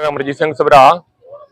ਅਮਰਜੀਤ ਸਿੰਘ ਸਭਰਾ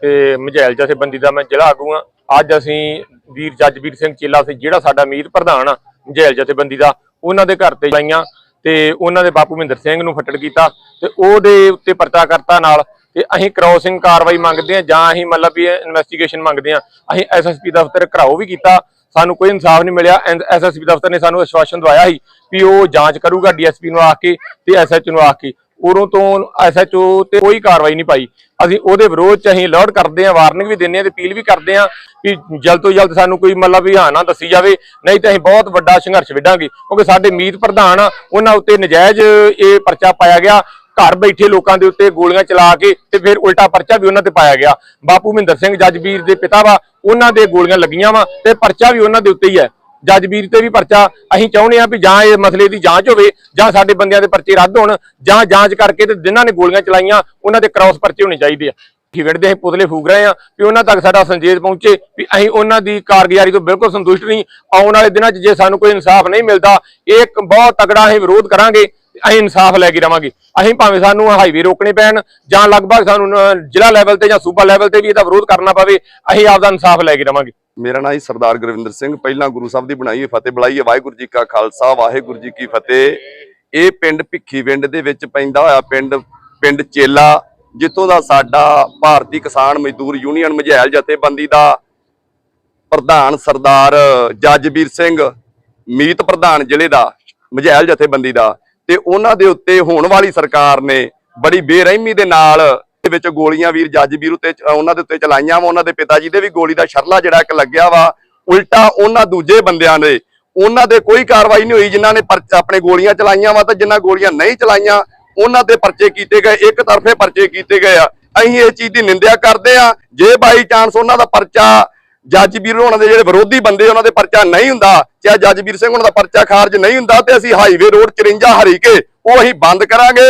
ਤੇ ਮਝੈਲ ਜਥੇਬੰਦੀ ਦਾ ਮੈਂ ਜ਼ਿਲ੍ਹਾ ਆਗੂ ਹਾਂ। ਅੱਜ ਅਸੀਂ ਵੀਰ ਜੱਜਵੀਰ ਸਿੰਘ ਚੇਲਾ ਸੀ, ਜਿਹੜਾ ਸਾਡਾ ਮੀਤ ਪ੍ਰਧਾਨ ਆ, ਮਝੈਲ ਜਥੇਬੰਦੀ ਦਾ, ਉਹਨਾਂ ਦੇ ਘਰ ਤੇ ਲਾਈਆਂ ਤੇ ਉਹਨਾਂ ਦੇ ਬਾਪੂ ਮਹਿੰਦਰ ਸਿੰਘ ਨੂੰ ਫੱਟੜ ਕੀਤਾ ਤੇ ਉਹਦੇ ਉੱਤੇ ਪਰਚਾ ਕਰਤਾ ਨਾਲ ਤੇ ਅਸੀਂ ਕ੍ਰਾਸਿੰਗ ਕਾਰਵਾਈ ਮੰਗਦੇ ਹਾਂ ਜਾਂ ਅਸੀਂ ਮਤਲਬ ਵੀ ਇਨਵੈਸਟੀਗੇਸ਼ਨ ਮੰਗਦੇ ਹਾਂ। ਅਸੀਂ ਐਸਐਸਪੀ ਦਫ਼ਤਰ ਘਰਾਓ ਵੀ ਕੀਤਾ, ਸਾਨੂੰ ਕੋਈ ਇਨਸਾਫ ਨਹੀਂ ਮਿਲਿਆ ਐਸਐਸਪੀ ਦਫ਼ਤਰ ਨੇ ਸਾਨੂੰ ਅਸ਼ਵਾਸਨ ਦਵਾਇਆ ਸੀ ਵੀ ਉਹ ਜਾਂਚ ਕਰੂਗਾ ਡੀਐਸਪੀ ਨੂੰ ਆ ਕੇ ਤੇ ਐਸਐਚ ਨੂੰ ਆ ਕੇ। ਉਰੋਂ ਤੋਂ ਐਸਐਚਓ ਤੇ ਕੋਈ ਕਾਰਵਾਈ ਨਹੀਂ ਪਾਈ। ਅਸੀਂ ਉਹਦੇ ਵਿਰੋਧ ਚ ਅਸੀਂ ਅਲਰਟ ਕਰਦੇ ਹਾਂ, ਵਾਰਨਿੰਗ ਵੀ ਦਿੰਦੇ ਹਾਂ ਤੇ ਅਪੀਲ ਵੀ ਕਰਦੇ ਹਾਂ ਵੀ ਜਲਦ ਤੋਂ ਜਲਦ ਸਾਨੂੰ ਕੋਈ ਮਤਲਬ ਵੀ ਹਾਂ ਨਾ ਦੱਸੀ ਜਾਵੇ, ਨਹੀਂ ਤਾਂ ਅਸੀਂ ਬਹੁਤ ਵੱਡਾ ਸੰਘਰਸ਼ ਵਿੱਢਾਂਗੇ। ਕਿਉਂਕਿ ਸਾਡੇ ਮੀਤ ਪ੍ਰਧਾਨ ਆ, ਉਹਨਾਂ ਉੱਤੇ ਨਜਾਇਜ਼ ਇਹ ਪਰਚਾ ਪਾਇਆ ਗਿਆ। ਘਰ ਬੈਠੇ ਲੋਕਾਂ ਦੇ ਉੱਤੇ ਗੋਲੀਆਂ ਚਲਾ ਕੇ ਤੇ ਫਿਰ ਉਲਟਾ ਪਰਚਾ ਵੀ ਉਹਨਾਂ ਤੇ ਪਾਇਆ ਗਿਆ। ਬਾਪੂ ਮਹਿੰਦਰ ਸਿੰਘ ਜੱਜਵੀਰ ਦੇ ਪਿਤਾ ਵਾ, ਉਹਨਾਂ ਦੇ ਗੋਲੀਆਂ ਲੱਗੀਆਂ ਵਾ ਤੇ ਪਰਚਾ ਵੀ ਉਹਨਾਂ ਦੇ ਉੱਤੇ ਹੀ ਹੈ। ਜੱਜਵੀਰ ਤੇ ਵੀ ਪਰਚਾ ਅਸੀਂ ਚਾਹੁੰਦੇ ਆ ਵੀ ਜਾਂ ਇਹ ਮਸਲੇ ਦੀ ਜਾਂਚ ਹੋਵੇ ਜਾਂ ਸਾਡੇ ਬੰਦਿਆਂ ਦੇ ਪਰਚੇ ਰੱਦ ਹੋਣ ਜਾਂ ਜਾਂਚ ਕਰਕੇ ਤੇ ਜਿਨ੍ਹਾਂ ਨੇ ਗੋਲੀਆਂ ਚਲਾਈਆਂ ਉਹਨਾਂ ਦੇ ਕ੍ਰਾਸ ਪਰਚੇ ਹੋਣੇ ਚਾਹੀਦੇ ਆ। ਖਿਵੜ ਦੇ ਅਸੀਂ ਪੁਤਲੇ ਫੂਕ ਰਹੇ ਆ ਵੀ ਉਹਨਾਂ ਤੱਕ ਸਾਡਾ ਸੰਜੇਤ ਪਹੁੰਚੇ ਵੀ ਅਸੀਂ ਉਹਨਾਂ ਦੀ ਕਾਰਗੁਜ਼ਾਰੀ ਤੋਂ ਬਿਲਕੁਲ ਸੰਤੁਸ਼ਟ ਨਹੀਂ, ਆਉਣ ਵਾਲੇ ਦਿਨਾਂ 'ਚ ਜੇ ਸਾਨੂੰ ਕੋਈ ਇਨਸਾਫ ਨਹੀਂ ਮਿਲਦਾ, ਇਹ ਬਹੁਤ ਤਗੜਾ ਅਸੀਂ ਵਿਰੋਧ ਕਰਾਂਗੇ, ਅਸੀਂ ਇਨਸਾਫ ਲੈ ਕੇ ਰਵਾਂਗੇ। ਅਸੀਂ ਭਾਵੇਂ ਸਾਨੂੰ ਹਾਈਵੇ ਰੋਕਣੇ ਪੈਣ ਜਾਂ ਲਗਭਗ ਸਾਨੂੰ ਜ਼ਿਲ੍ਹਾ ਲੈਵਲ ਤੇ ਜਾਂ ਸੂਬਾ ਲੈਵਲ ਤੇ ਵੀ ਇਹਦਾ ਵਿਰੋਧ ਕਰਨਾ ਪਵੇ, ਅਸੀਂ ਆਪਦਾ ਇਨਸਾਫ ਲੈ ਕੇ ਰਵਾਂਗੇ। ਮੇਰਾ ਨਾਮ ਹੀ ਸਰਦਾਰ ਗੁਰਵਿੰਦਰ ਸਿੰਘ। ਪਹਿਲਾਂ ਗੁਰੂ ਸਾਹਿਬ ਦੀ ਬਣਾਈ ਹੋਈ ਫਤਿਹ, ਬੁਲਾਈ ਹੈ ਵਾਹਿਗੁਰੂ ਜੀ ਕਾ ਖਾਲਸਾ, ਵਾਹਿਗੁਰੂ ਜੀ ਕੀ ਫਤਿਹ। ਇਹ ਪਿੰਡ ਭਿੱਖੀ ਪਿੰਡ ਦੇ ਵਿੱਚ ਪੈਂਦਾ ਹੋਇਆ ਪਿੰਡ ਪਿੰਡ ਚੇਲਾ, ਜਿੱਥੋਂ ਦਾ ਸਾਡਾ ਭਾਰਤੀ ਕਿਸਾਨ ਮਜ਼ਦੂਰ ਯੂਨੀਅਨ ਮਝੈਲ ਜਥੇਬੰਦੀ ਦਾ ਪ੍ਰਧਾਨ ਸਰਦਾਰ ਜੱਜਵੀਰ ਸਿੰਘ, ਮੀਤ ਪ੍ਰਧਾਨ ਜ਼ਿਲ੍ਹੇ ਦਾ, ਮਝੈਲ ਜਥੇਬੰਦੀ ਦਾ। ਤੇ ਉਹਨਾਂ ਦੇ ਉੱਤੇ ਹੋਣ ਵਾਲੀ ਸਰਕਾਰ ਨੇ ਬੜੀ ਬੇਰਹਿਮੀ ਦੇ ਨਾਲ ਦੇ ਵਿੱਚ ਗੋਲੀਆਂ ਵੀਰ ਜੱਜਵੀਰ ਉੱਤੇ ਚ- ਉਹਨਾਂ ਦੇ ਉੱਤੇ ਚਲਾਈਆਂ ਵਾ, ਉਹਨਾਂ ਦੇ ਪਿਤਾ ਜੀ ਦੇ ਵੀ ਗੋਲੀ ਦਾ ਸ਼ਰਲਾ ਜਿਹੜਾ ਇੱਕ ਲੱਗਿਆ ਵਾ, ਉਲਟਾ ਉਹਨਾਂ ਦੂਜੇ ਬੰਦਿਆਂ ਦੇ। ਉਹਨਾਂ ਦੇ ਕੋਈ ਕਾਰਵਾਈ ਨਹੀਂ ਹੋਈ, ਜਿਨ੍ਹਾਂ ਨੇ ਆਪਣੇ ਗੋਲੀਆਂ ਚਲਾਈਆਂ ਵਾ ਤਾਂ ਜਿਨ੍ਹਾਂ ਗੋਲੀਆਂ ਨਹੀਂ ਚਲਾਈਆਂ, ਉਹਨਾਂ ਦੇ ਪਰਚੇ ਕੀਤੇ ਗਏ, ਇੱਕ ਤਰਫੇ ਪਰਚੇ ਕੀਤੇ ਗਏ ਆ। ਅਸੀਂ ਇਹ ਚੀਜ਼ ਦੀ ਨਿੰਦਿਆ ਕਰਦੇ ਆ। ਜੇ ਬਾਈ ਚਾਂਸ ਉਹਨਾਂ ਦਾ ਪਰਚਾ ਜੱਜ ਵੀਰ ਹੋਣਾ ਦੇ ਜਿਹੜੇ ਵਿਰੋਧੀ ਬੰਦੇ ਉਹਨਾਂ ਦੇ ਪਰਚਾ ਨਹੀਂ ਹੁੰਦਾ, ਚਾਹੇ ਜੱਜ ਵੀਰ ਸਿੰਘ ਉਹਨਾਂ ਦਾ ਪਰਚਾ ਖਾਰਜ ਨਹੀਂ ਹੁੰਦਾ ਤੇ ਅਸੀਂ ਹਾਈਵੇ ਰੋਡ 54 ਹਰੀਕੇ, ਉਹ ਅਸੀਂ ਬੰਦ ਕਰਾਂਗੇ।